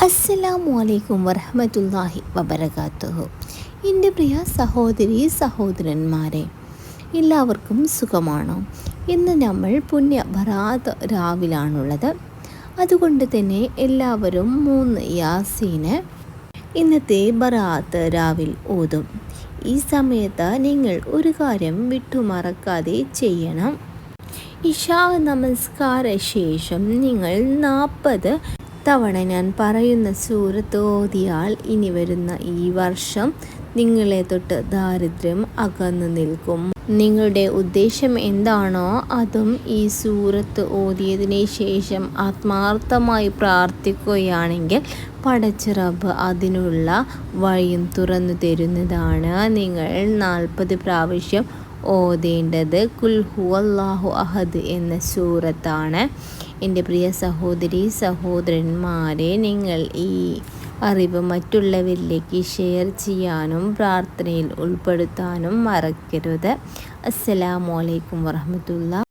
അസ്സലാമു അലൈക്കും വറഹമത്തല്ലാഹി വബർക്കാത്തുഹു എന്റെ പ്രിയ സഹോദരി സഹോദരന്മാരെ എല്ലാവർക്കും സുഖമാണോ? ഇന്ന് നമ്മൾ പുണ്യ ഭറാത്ത് രാവിലാണുള്ളത്. അതുകൊണ്ട് തന്നെ എല്ലാവരും മൂന്ന് യാസീന് ഇന്നത്തെ ബറാത്ത് രാവിൽ ഓതും. ഈ സമയത്ത് നിങ്ങൾ ഒരു കാര്യം വിട്ടുമറക്കാതെ ചെയ്യണം. ഇഷാ നമസ്കാര ശേഷം നിങ്ങൾ നാൽപ്പത് തവണ ഞാൻ പറയുന്ന സൂറത്ത് ഓതിയാൽ ഇനി വരുന്ന ഈ വർഷം നിങ്ങളെ തൊട്ട് ദാരിദ്ര്യം അകന്നു നിൽക്കും. നിങ്ങളുടെ ഉദ്ദേശം എന്താണോ അതും ഈ സൂറത്ത് ഓതിയതിനു ശേഷം ആത്മാർത്ഥമായി പ്രാർത്ഥിക്കുകയാണെങ്കിൽ പടച്ചിറബ് അതിനുള്ള വഴിയും തുറന്നു തരുന്നതാണ്. നിങ്ങൾ നാൽപ്പത് പ്രാവശ്യം ഓതേണ്ടത്. കുൽഹു അള്ളാഹു അഹദ് എന്ന സൂറത്താണ്. എന്റെ പ്രിയ സഹോദരി സഹോദരന്മാരെ നിങ്ങൾ ഈ അറിവ് മറ്റുള്ളവരിലേക്ക് ഷെയർ ചെയ്യാനും പ്രാർത്ഥനയിൽ ഉൾപ്പെടുത്താനും മറക്കരുത്. അസ്സലാമലൈക്കും വറഹമത്തുള്ള